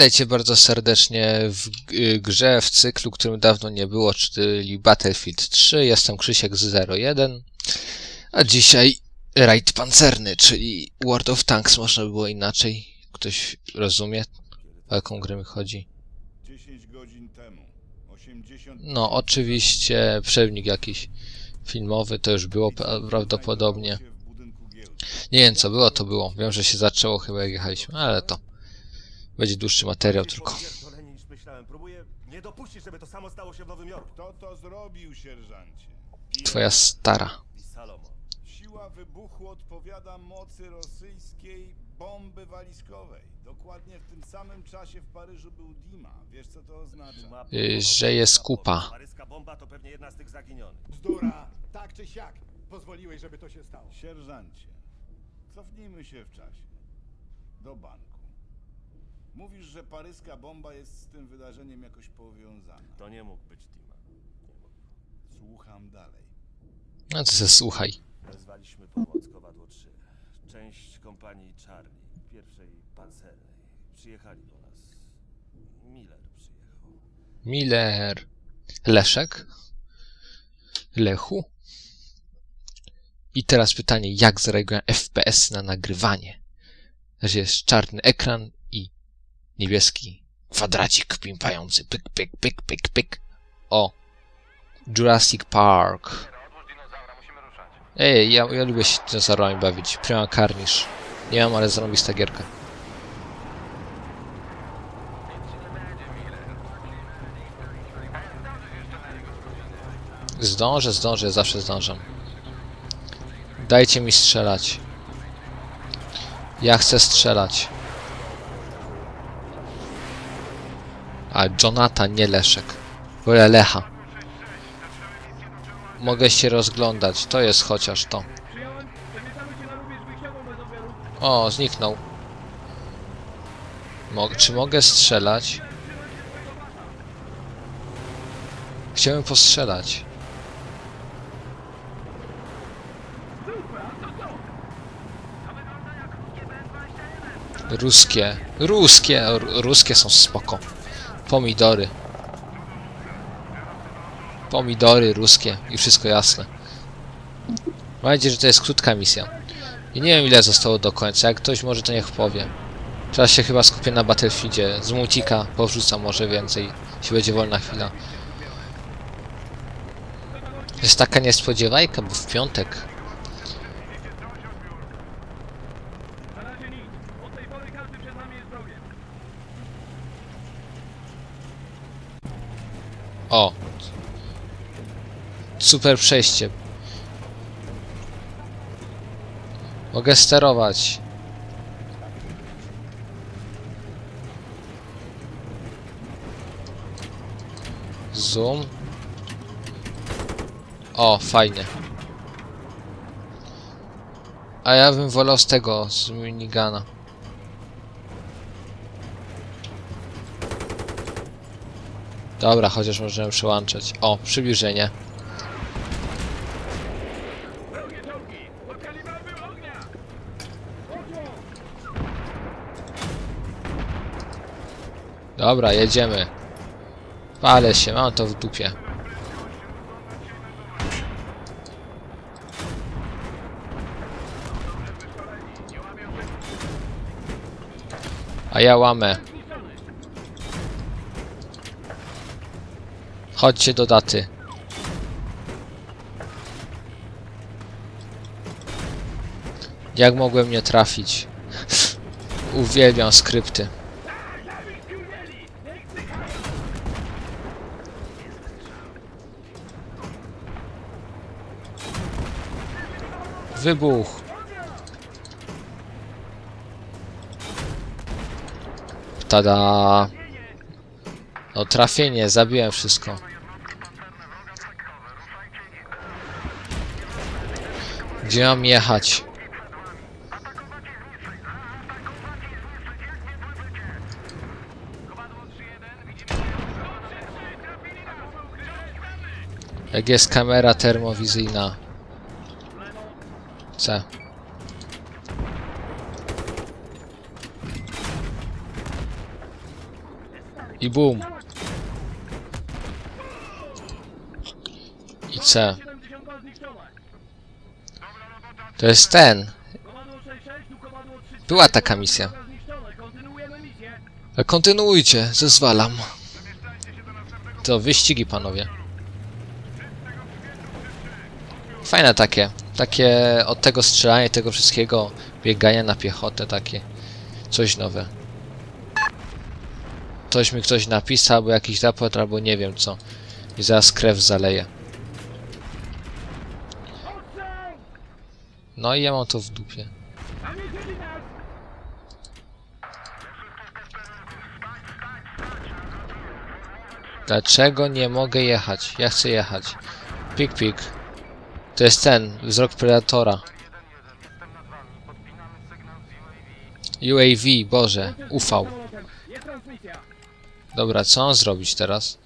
Witajcie bardzo serdecznie w y, grze, w cyklu, którym dawno nie było, czyli Battlefield 3. Jestem Krzysiek z 01. A dzisiaj rajd pancerny, czyli World of Tanks, można by było inaczej. Ktoś rozumie, o jaką grę mi chodzi? 10 godzin temu. 80 No, oczywiście przewnik jakiś filmowy, to już było pra- prawdopodobnie. Nie wiem co było, to było. Wiem, że się zaczęło chyba jak jechaliśmy, ale to będzie dłuższy materiał tylko. Pierdoleni niż myślałem. Próbuję nie dopuścić, żeby to samo stało się w Nowym Jorku. Kto to zrobił, sierżancie? Twoja stara. I Salomon. Siła wybuchu odpowiada mocy rosyjskiej bomby walizkowej. Dokładnie w tym samym czasie w Paryżu był Dima. Wiesz co to oznacza? Y, że jest kupa. Paryska bomba to pewnie jedna z tych zaginionych. Bzdura! Tak czy siak pozwoliłeś, żeby to się stało. Sierżancie, cofnijmy się w czasie. Do banku. Mówisz, że paryska bomba jest z tym wydarzeniem jakoś powiązana. To nie mógł być Dima. Słucham dalej. No to se słuchaj. Wezwaliśmy pomoc Kowadło 3. Część kompanii Charlie, pierwszej pancernej. Przyjechali do nas. Miller przyjechał. Miller. Leszek? Lechu? I teraz pytanie, jak zareagują FPS na nagrywanie? Że jest czarny ekran niebieski kwadracik pimpający. Pyk, pyk, pyk, pyk, pyk. O. Jurassic Park. Ej, ja, ja lubię się dinozaurami bawić. Prima Carnish. Nie mam, ale zarąbista gierka. Zdążę, zdążę, zawsze zdążam. Dajcie mi strzelać. Ja chcę strzelać. A Jonathan, nie Leszek. Wolę Lecha. Mogę się rozglądać. To jest chociaż to. O, zniknął. Mo czy mogę strzelać? Chciałem postrzelać. Ruskie. Ruskie. Ruskie są spoko. Pomidory. Pomidory ruskie i wszystko jasne. Mam nadzieję, że to jest krótka misja. I nie wiem ile zostało do końca. Jak ktoś może to niech powie. Teraz się chyba skupię na Battlefieldzie. Z multika powrzucam może więcej. Jeśli będzie wolna chwila. Jest taka niespodziewajka, bo w piątek. O! Super przejście. Mogę sterować. Zoom. O, fajnie. A ja bym wolał z tego, z minigana. Dobra, chociaż możemy przełączać. O, przybliżenie. Dobra, jedziemy. Palę się, mam to w dupie. A ja łamę. Chodźcie do daty. Jak mogłem nie trafić? Uwielbiam skrypty. Wybuch. Tada. No trafienie, zabiłem wszystko. Gdzie mam jechać? Jak jest kamera termowizyjna. I bum. I C. To jest ten. Była taka misja. Kontynuujcie, zezwalam. To wyścigi, panowie. Fajne takie. Takie od tego strzelania, tego wszystkiego, biegania na piechotę, takie. Coś nowe. Coś mi ktoś napisał, albo jakiś raport, albo nie wiem co. I zaraz krew zaleje. No i ja mam to w dupie. Dlaczego nie mogę jechać? Ja chcę jechać. Pik pik. To jest ten, wzrok Predatora. UAV, Boże, UV. Dobra, co on zrobić teraz?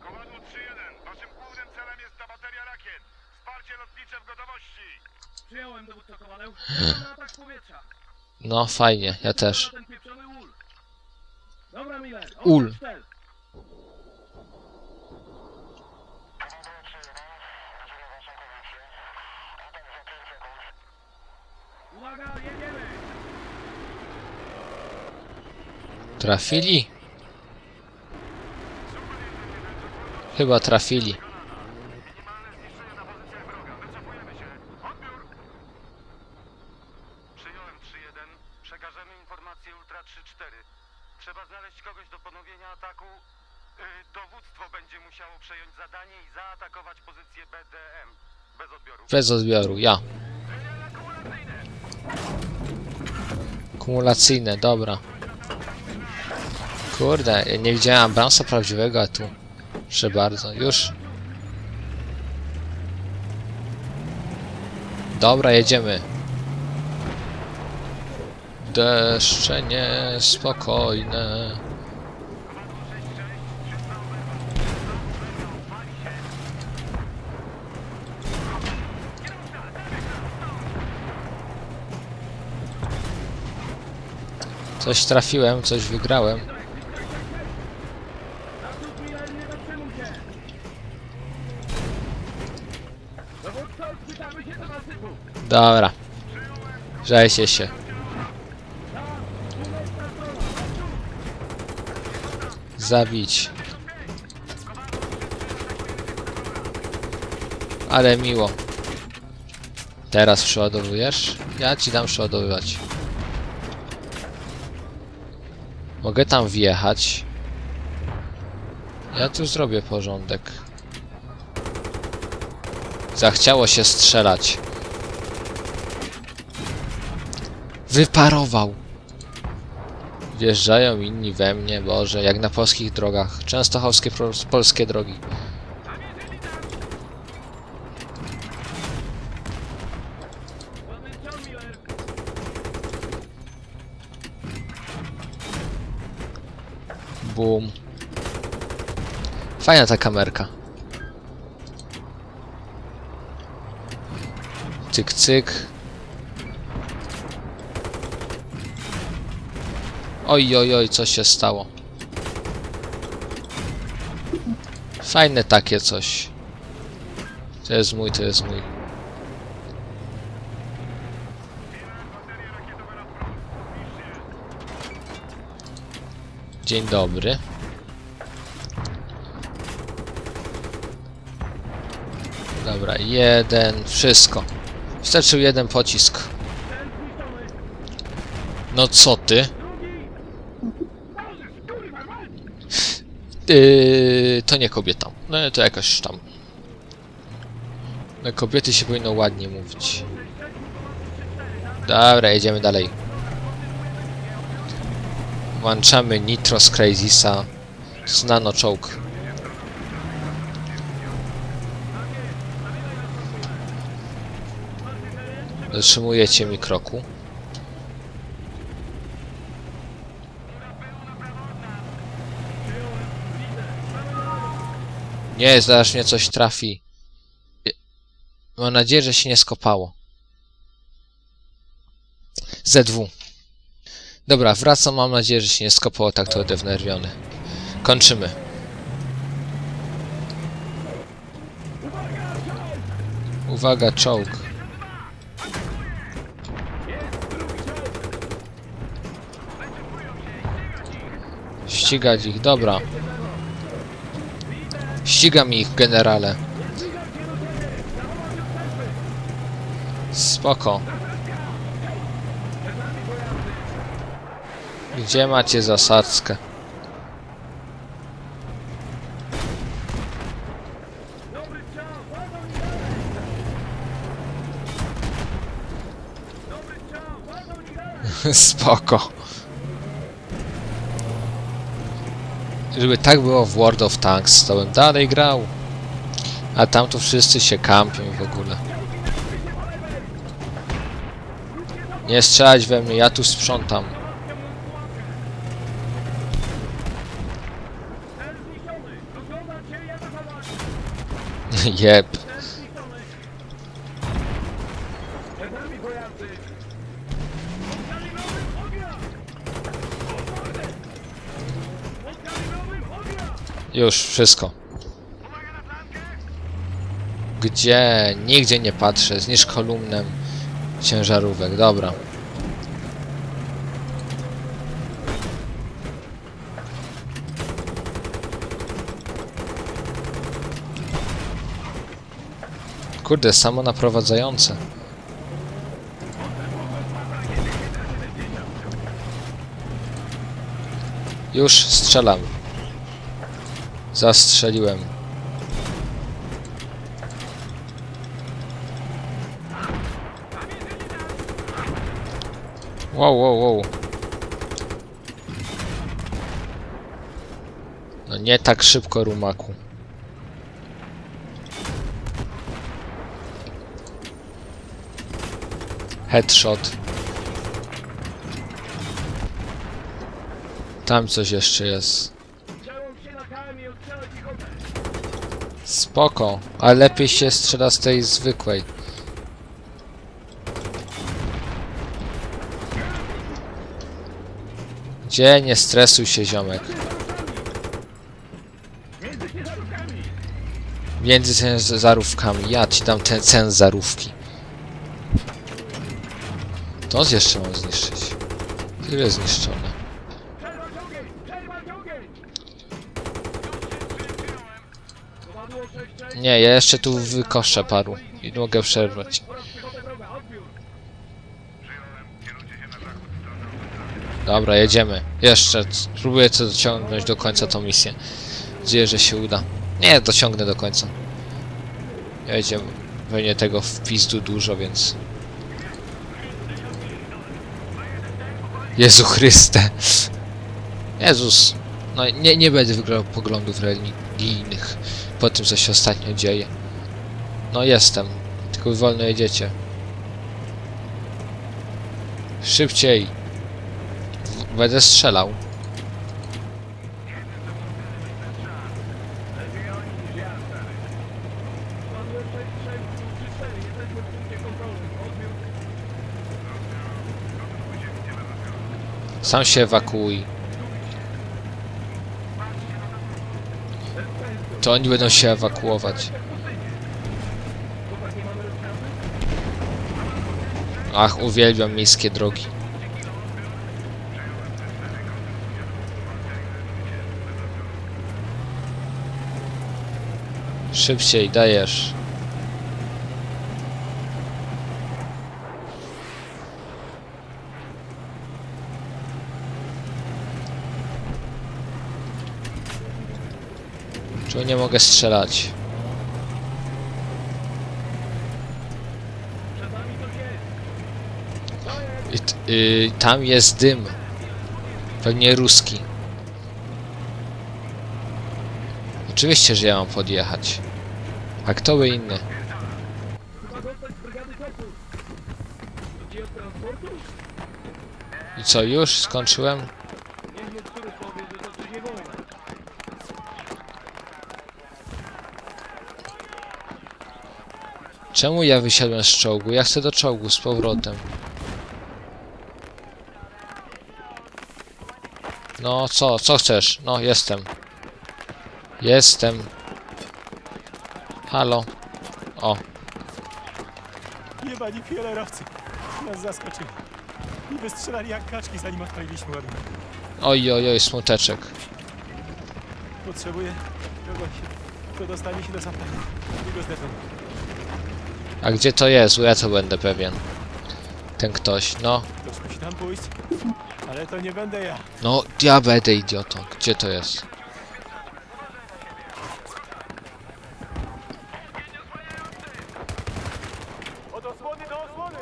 Kowadło 3-1. Waszym głównym celem jest ta bateria rakiet. Wsparcie lotnicze w gotowości. Przyjąłem dowódco Kowadeł. Na atak z powietrza. No, fajnie, ja też. Ten pieprzony ul. Dobra, Miller. Ul. oznacz cel. Uwaga, jedziemy! Trafili? Chyba trafili. Przyjąłem 3-1. Przekażemy informację Ultra 3-4. Trzeba znaleźć kogoś do ponowienia ataku. Y, dowództwo będzie musiało przejąć zadanie i zaatakować pozycję BDM. Bez odbioru. Bez odbioru, ja. Kumulacyjne, dobra. Kurde, nie widziałem Abramsa prawdziwego, a tu... Proszę bardzo, już. Dobra, jedziemy. Deszcze niespokojne. Coś trafiłem, coś wygrałem. Dobra. Żejcie się. Zabić. Ale miło. Teraz przeładowujesz? Ja ci dam przeładowywać. Mogę tam wjechać. Ja tu zrobię porządek. Zachciało się strzelać. Wyparował. Wjeżdżają inni we mnie, Boże, jak na polskich drogach. Częstochowskie polskie drogi. Boom. Fajna ta kamerka. Cyk, cyk. Oj, oj, oj, co się stało? Fajne takie coś. To jest mój, to jest mój. Dzień dobry. Dobra, jeden, wszystko. Wystarczył jeden pocisk. No co ty? Yy, to nie kobieta. No to jakaś tam. No kobiety się powinno ładnie mówić. Dobra, jedziemy dalej. Włączamy Nitro z Crazysa z Nano Choke. Zatrzymujecie mi kroku. Nie, zaraz mnie coś trafi. Mam nadzieję, że się nie skopało. ZW. Dobra, wracam, mam nadzieję, że się nie skopało tak to wnerwiony. Kończymy. Uwaga, czołg. Ścigać ich, dobra. Ścigam ich, generale. Spoko. Gdzie macie zasadzkę? Spoko. Żeby tak było w World of Tanks, to bym dalej grał. A tam to wszyscy się kampią w ogóle. Nie strzelać we mnie, ja tu sprzątam. Jeb. Już, wszystko. Gdzie? Nigdzie nie patrzę. Zniszcz kolumnem ciężarówek. Dobra. Kurde, samo naprowadzające. Już strzelam. Zastrzeliłem. Wow, wow, wow. No nie tak szybko, rumaku. Headshot. Tam coś jeszcze jest. Przełącz się na KM i odstrzelać ich ochotę. Spoko, ale lepiej się strzela z tej zwykłej. Gdzie? Nie stresuj się, ziomek. Między ciężarówkami. Ja ci dam ten ciężarówki. To jeszcze mam zniszczyć. Tyle zniszczone. Przerwać ogień! Przerwać ogień! Kowadło 6-6. Nie, ja jeszcze tu wykoszę paru. I mogę przerwać. Dobra, jedziemy. Jeszcze. Spróbuję to dociągnąć do końca tą misję. Nadzieję, że się uda. Nie, dociągnę do końca. Jedziemy. Pewnie tego w pizdu dużo, więc... Jezu Chryste. Jezus. No nie, nie będę wygrał poglądów religijnych po tym, co się ostatnio dzieje. No jestem. Tylko wolno jedziecie. Szybciej. Będę strzelał. Kowadło 6-6. 3-4. Jesteśmy w punkcie kontrolnym. Odbiór. Sam się ewakuuj. To oni będą się ewakuować. Ach, uwielbiam miejskie drogi. Szybciej, dajesz. Czemu nie mogę strzelać? I y, tam jest dym. Pewnie ruski. Oczywiście, że ja mam podjechać. A kto by inny? I co, już? Skończyłem? Niech mu któryś powie, że to czy nie wojna. Czemu ja wysiadłem z czołgu? Ja chcę do czołgu z powrotem. No, co, co chcesz? No, jestem. Jestem. Halo. O, Jebani fiolerowcy nas zaskoczyli. I wystrzelali jak kaczki, zanim odpaliliśmy ładunek. oj, oj, oj, smuteczek. Potrzebuję kogoś, kto dostanie się do zapału i go zdetonuje. A gdzie to jest? Ja to będę pewien. Ten ktoś, no. Ktoś tam pójść, ale to nie będę ja. No, ja będę idiotą. Gdzie to jest? Od osłony do osłony!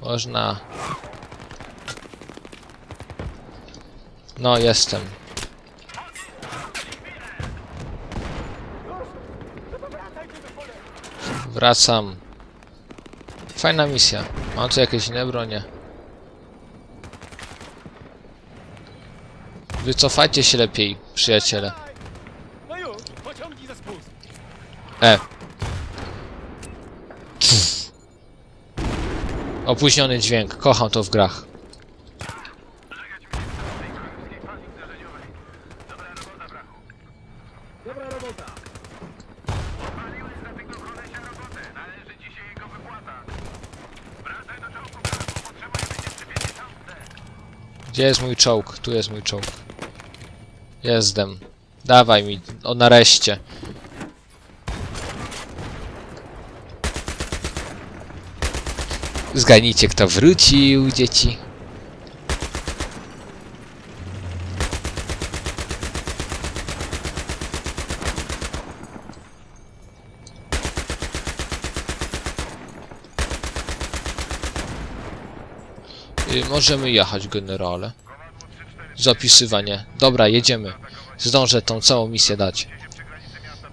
Można... No, jestem. Wracam. Fajna misja. Mam tu jakieś inne bronie. Wycofajcie się lepiej, przyjaciele. No. E. Opóźniony dźwięk. Kocham to w grach. Dobra robota. Gdzie jest mój czołg? Tu jest mój czołg. Jestem. Dawaj mi. O, nareszcie. Zgadnijcie, kto wrócił, dzieci. Y, możemy jechać, generale. Zapisywanie. Dobra, jedziemy. Zdążę tą całą misję dać.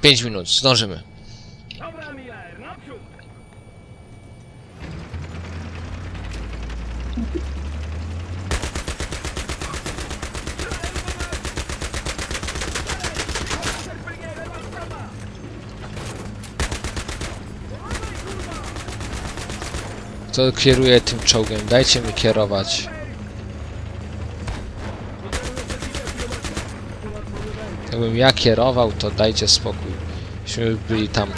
5 minut, zdążymy. Dobra, Kto kieruje tym czołgiem? Dajcie mi kierować. Jakbym ja kierował, to dajcie spokój. Byśmy byli tam.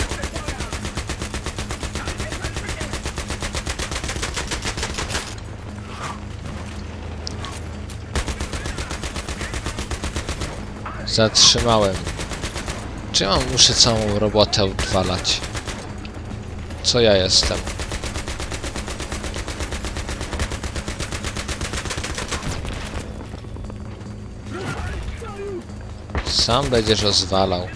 Zatrzymałem. Czy ja muszę całą robotę odwalać? Co ja jestem? Sam będziesz rozwalał.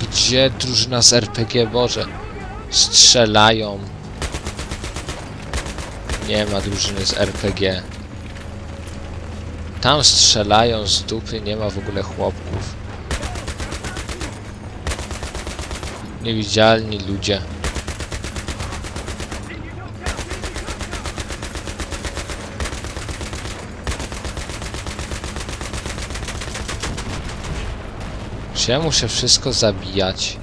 Gdzie drużyna z RPG? Boże. Strzelają. Nie ma drużyny z RPG. Tam strzelają z dupy, nie ma w ogóle chłopków. Niewidzialni ludzie. Czy ja muszę wszystko zabijać?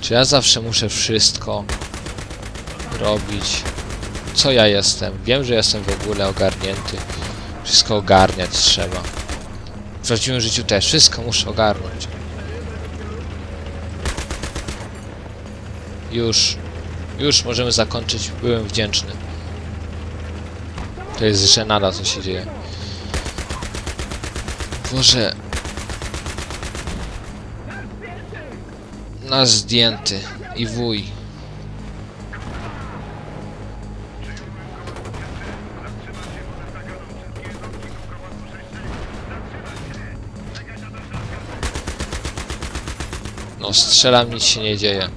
Czy ja zawsze muszę wszystko robić? Co ja jestem? Wiem, że jestem w ogóle ogarnięty. Wszystko ogarniać trzeba. W prawdziwym życiu też. Wszystko muszę ogarnąć. Już. Już możemy zakończyć. Byłem wdzięczny. To jest żenada, co się dzieje. Boże. Nasz zdjęty. I wuj. No strzelam, nic się nie dzieje.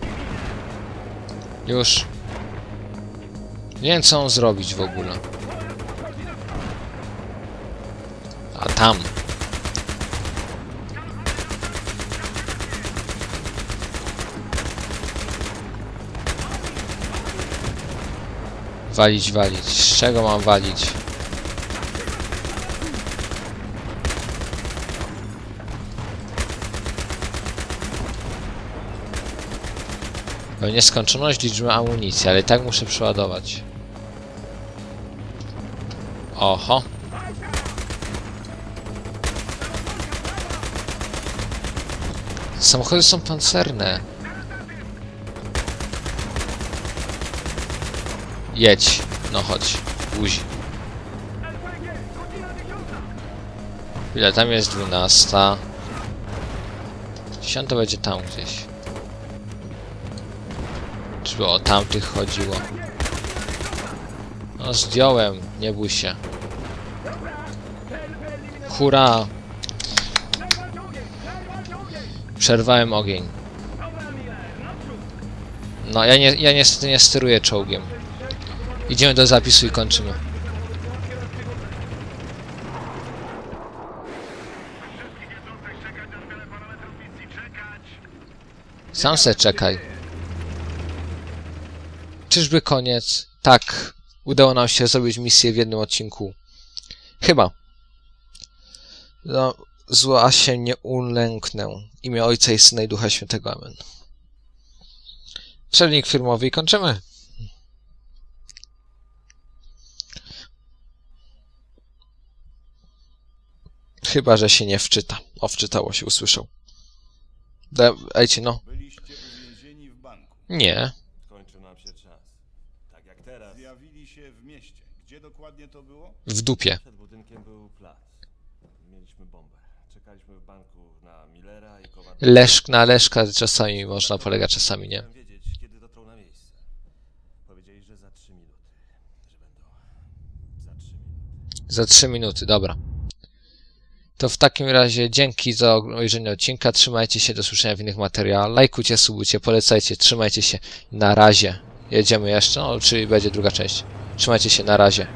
Już. Nie wiem co on zrobić w ogóle. A tam. Walić, walić. Z czego mam walić? Bo nieskończoność liczby amunicji, ale i tak muszę przeładować. Oho. Samochody są pancerne. Jedź. No chodź. Buzi. Ile tam jest 12? 10 będzie tam gdzieś. Czyby o tamtych chodziło? No zdjąłem, nie bój się. Hurra! Przerwałem ogień. No, ja, nie, ja niestety nie steruję czołgiem. Idziemy do zapisu i kończymy. Sam se czekaj. Czyżby koniec? Tak. Udało nam się zrobić misję w jednym odcinku. Chyba. No, zła się nie ulęknę. Imię Ojca i Syna i Ducha Świętego. Amen. Przewodnik firmowy i kończymy. Chyba, że się nie wczyta. O, wczytało się, usłyszał. Da, ejcie, no. Byliście uwięzieni w banku. Nie. Kończy nam się czas. Tak jak teraz. Zjawili się w mieście. Gdzie dokładnie to było? W dupie. Przed budynkiem był plac. Mieliśmy bombę. Czekaliśmy w banku na Millera i. Leszk na Leszka czasami można polegać, czasami nie. Chciałem wiedzieć, kiedy dotrą na miejsce. Powiedzieli, że za trzy minuty. Że będą za trzy minuty. Za 3 minuty, dobra. To w takim razie dzięki za obejrzenie odcinka. Trzymajcie się, do słyszenia w innych materiałach. Lajkujcie, subujcie, polecajcie, trzymajcie się. Na razie. Jedziemy jeszcze, no, czyli będzie druga część. Trzymajcie się, na razie.